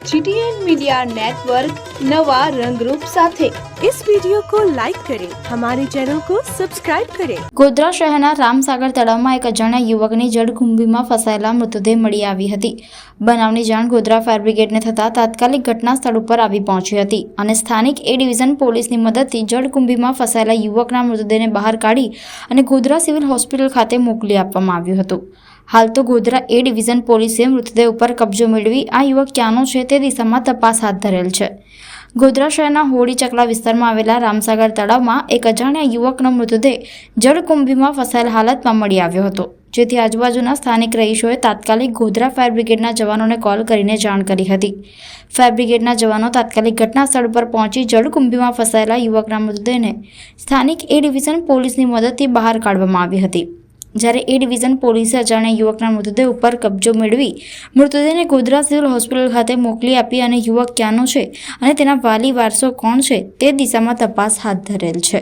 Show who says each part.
Speaker 1: GTN media network નવા રંગરૂપ સાથે
Speaker 2: इस वीडियो को लाइक करें हमारे चैनल को सब्सक्राइब करें
Speaker 3: ગોધરા શહેરના રામસાગર તળાવમાં એક અજાણ્યા યુવકની જળકુંભીમાં ફસાયેલા મૃતદેહ મળી આવી હતી બનાવની જાણ ગોધરા ફાયર બ્રિગેડને થતાં તાત્કાલિક ઘટના સ્થળ ઉપર આવી પહોંચી હતી અને સ્થાનિક એ ડિવિઝન પોલીસની મદદથી જળકુંભીમાં ફસાયેલા યુવકના મૃતદેહને બહાર કાઢી અને ગોધરા સિવિલ હોસ્પિટલ ખાતે મોકલી આપવામાં આવ્યું હતું હાલ તો ગોધરા એ ડિવિઝન પોલીસે મૃતદેહ ઉપર કબજો મેળવી આ યુવક ક્યાંનો છે તે દિશામાં તપાસ હાથ ધરેલ છે ગોધરા શહેરના હોળી ચકલા વિસ્તારમાં આવેલા રામસાગર તળાવમાં એક અજાણ્યા યુવકનો મૃતદેહ જળકુંભીમાં ફસાયેલ હાલતમાં મળી આવ્યો હતો. જેથી આજુબાજુના સ્થાનિક રહીશોએ તાત્કાલિક ગોધરા ફાયર બ્રિગેડના જવાનોને કોલ કરીને જાણ કરી હતી. ફાયર બ્રિગેડના જવાનો તાત્કાલિક ઘટના સ્થળ પર પહોંચી જળકુંભીમાં ફસાયેલા યુવકના મૃતદેહને સ્થાનિક એ ડિવિઝન પોલીસની મદદથી બહાર કાઢવામાં આવી હતી. જ્યારે એ ડિવિઝન પોલીસે અજાણ્યા યુવકના મૃતદેહ ઉપર કબજો મેળવી મૃતદેહને ગોધરા સિવિલ હોસ્પિટલ ખાતે મોકલી આપી અને યુવક ક્યાંનો છે અને તેના વાલી વારસો કોણ છે તે દિશામાં તપાસ હાથ ધરેલ છે.